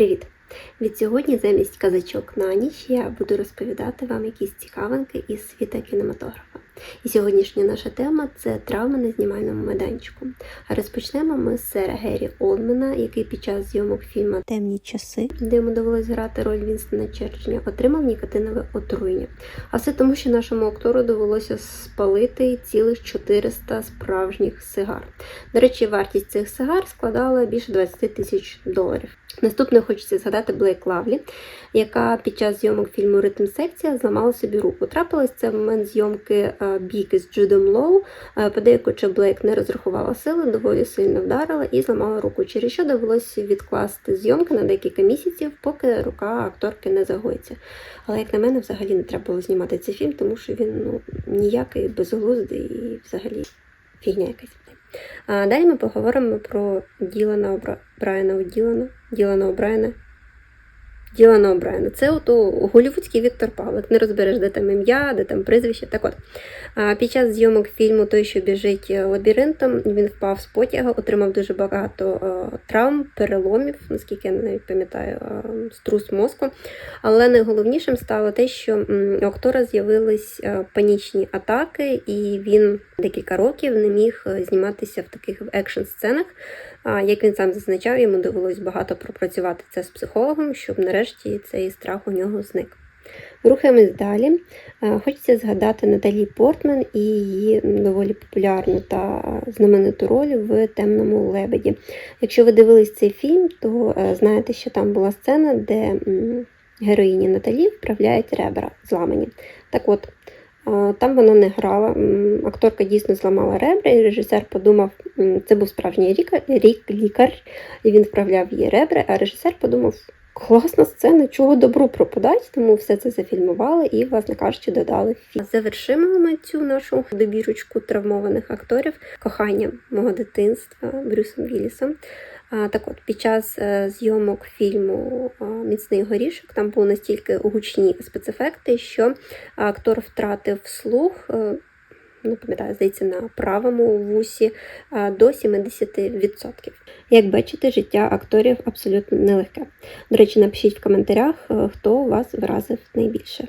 Привіт! Від сьогодні замість казачок на ніч я буду розповідати вам якісь цікавинки із світа кінематографа. І сьогоднішня наша тема це травми на знімальному майданчику. А розпочнемо ми з сера Геррі Олмена, який під час зйомок фільму Темні часи, де йому довелось грати роль Вінстона Черчилля, отримав нікотинове отруєння. А все тому, що нашому актору довелося спалити цілих 400 справжніх сигар. До речі, вартість цих сигар складала більше 20 тисяч доларів. Наступне хочеться згадати Блейк Лавлі, яка під час зйомок фільму Ритм секція зламала собі руку. Трапилось це в момент зйомки е, бійки з Джудом Лоу. Е, Подейкуючи Блейк не розрахувала сили, доволі сильно вдарила і зламала руку, через що довелося відкласти зйомки на декілька місяців, поки рука акторки не загоїться. Але як на мене, взагалі не треба було знімати цей фільм, тому що він ну ніякий безглуздий і взагалі фігня якась. А далі ми поговоримо про Ділана Обра... Брайана Ділана, Ділана Обрайана. Ділана Обрайана. Це от голівудський Віктор Павлик. Не розбереш, де там ім'я, де там прізвище. Так от, під час зйомок фільму Той, що біжить лабіринтом, він впав з потяга, отримав дуже багато травм, переломів, наскільки я навіть пам'ятаю, струс мозку. Але найголовнішим стало те, що у актора з'явились панічні атаки, і він декілька років не міг е, зніматися в таких екшн-сценах. А як він сам зазначав, йому довелось багато пропрацювати це з психологом, щоб нарешті цей страх у нього зник. Рухаємось далі. Хочеться згадати Наталі Портман і її доволі популярну та знамениту роль в Темному лебеді. Якщо ви дивились цей фільм, то е, знаєте, що там була сцена, де героїні Наталі вправляють ребра зламані. Так от, там вона не грала. Акторка дійсно зламала ребра, і режисер подумав, це був справжній рік- рік- лікар, і він вправляв її ребра, а режисер подумав. Класна сцена, чого добру пропадать, тому все це зафільмували і, власне кажучи, додали фільм. Завершимо ми цю нашу добірочку травмованих акторів коханням мого дитинства Брюсом Віллісом. Так от, під час е, зйомок фільму Міцний горішок там були настільки гучні спецефекти, що актор втратив слух. Не пам'ятаю, здається, на правому вусі до 70%. Як бачите, життя акторів абсолютно нелегке. До речі, напишіть в коментарях, е, хто вас вразив найбільше.